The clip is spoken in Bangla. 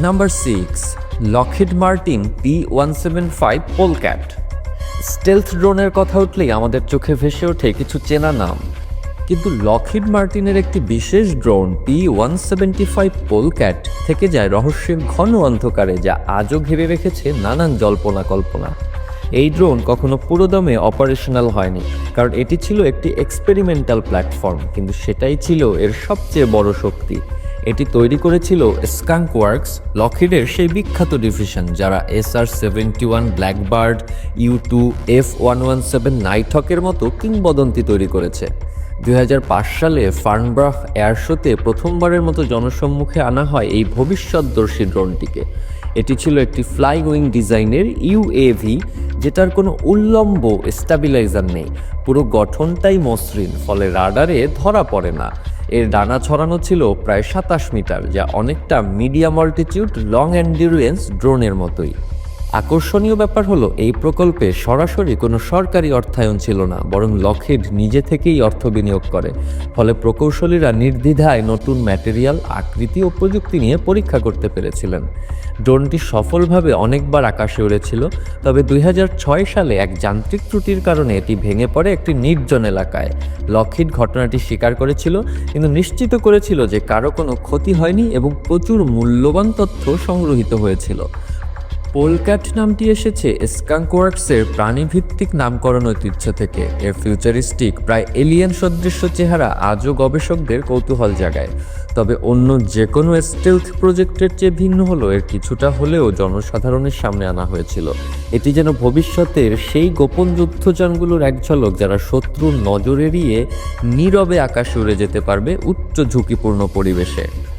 Number six Lockheed Martin P one seven five Polecat stealth ড্রোনের কথা উঠলেই আমাদের চোখে ভেসে ওঠে কিছু চেনা নাম। কিন্তু লকহিড মার্টিনের একটি বিশেষ drone P one seventy five Polecat থেকে যায় রহস্যের ঘন অন্ধকারে যা আজও ঘিরে রেখেছে নানান জল্পনা কল্পনা। এই ড্রোন কখনো পুরোদমে অপারেশনাল হয়নি, কারণ এটি ছিল একটি এক্সপেরিমেন্টাল প্ল্যাটফর্ম কিন্তু সেটাই ছিল এর সবচেয়ে বড় শক্তি। এটি তৈরি করেছিল স্কাঙ্ক ওয়ার্কস লকহিডের সেই বিখ্যাত ডিভিশন যারা S R seventy one, Blackbird, U two, F one one seven, নাইটহকের মতো কিংবদন্তি তৈরি করেছে। দুই হাজার পাঁচ সালে ফার্নব্রাহ এয়ার শোতে প্রথমবারের মতো জনসম্মুখে আনা হয় এই ভবিষ্যৎদর্শী ড্রোনটিকে। এটি ছিল একটি ফ্লাই উইং ডিজাইনের ইউএভি যেটার কোনো উল্লম্ব স্টাবিলাইজার নেই। পুরো গঠনটাই মসৃণ, ফলে রাডারে ধরা পড়ে না। এর ডানা ছড়ানো ছিল প্রায় সাতাশ মিটার, যা অনেকটা মিডিয়াম অল্টিটিউড লং অ্যান্ডিউরেন্স ড্রোনের মতোই। আকর্ষণীয় ব্যাপার হলো, এই প্রকল্পে সরাসরি কোনো সরকারি অর্থায়ন ছিল না, বরং লকহিড নিজে থেকেই অর্থ বিনিয়োগ করে। ফলে প্রকৌশলীরা নির্দ্বিধায় নতুন ম্যাটেরিয়াল আকৃতি ও প্রযুক্তি নিয়ে পরীক্ষা করতে পেরেছিলেন। ড্রোনটি সফলভাবে অনেকবার আকাশে উড়েছিল, তবে দুই হাজার ছয় সালে এক যান্ত্রিক ত্রুটির কারণে এটি ভেঙে পড়ে একটি নির্জন এলাকায়। লকহিড ঘটনাটি স্বীকার করেছিল, কিন্তু নিশ্চিত করেছিল যে কারও কোনো ক্ষতি হয়নি এবং প্রচুর মূল্যবান তথ্য সংগ্রহীত হয়েছিল। পোলক্যাট নামটি এসেছে স্কাঙ্কওয়ার্কসের প্রাণীভিত্তিক নামকরণ ঐতিহ্য থেকে। এর ফিউচারিস্টিক, প্রায় এলিয়েন সদৃশ্য চেহারা আজও গবেষকদের কৌতূহল জাগায়। তবে অন্য যে কোনো স্টেলথ প্রজেক্টের চেয়ে ভিন্ন হলো, এর কিছুটা হলেও জনসাধারণের সামনে আনা হয়েছিল। এটি যেন ভবিষ্যতের সেই গোপন যুদ্ধযানগুলোর এক ঝলক যারা শত্রুর নজর এড়িয়ে নীরবে আকাশে উড়ে যেতে পারবে উচ্চ ঝুঁকিপূর্ণ পরিবেশে।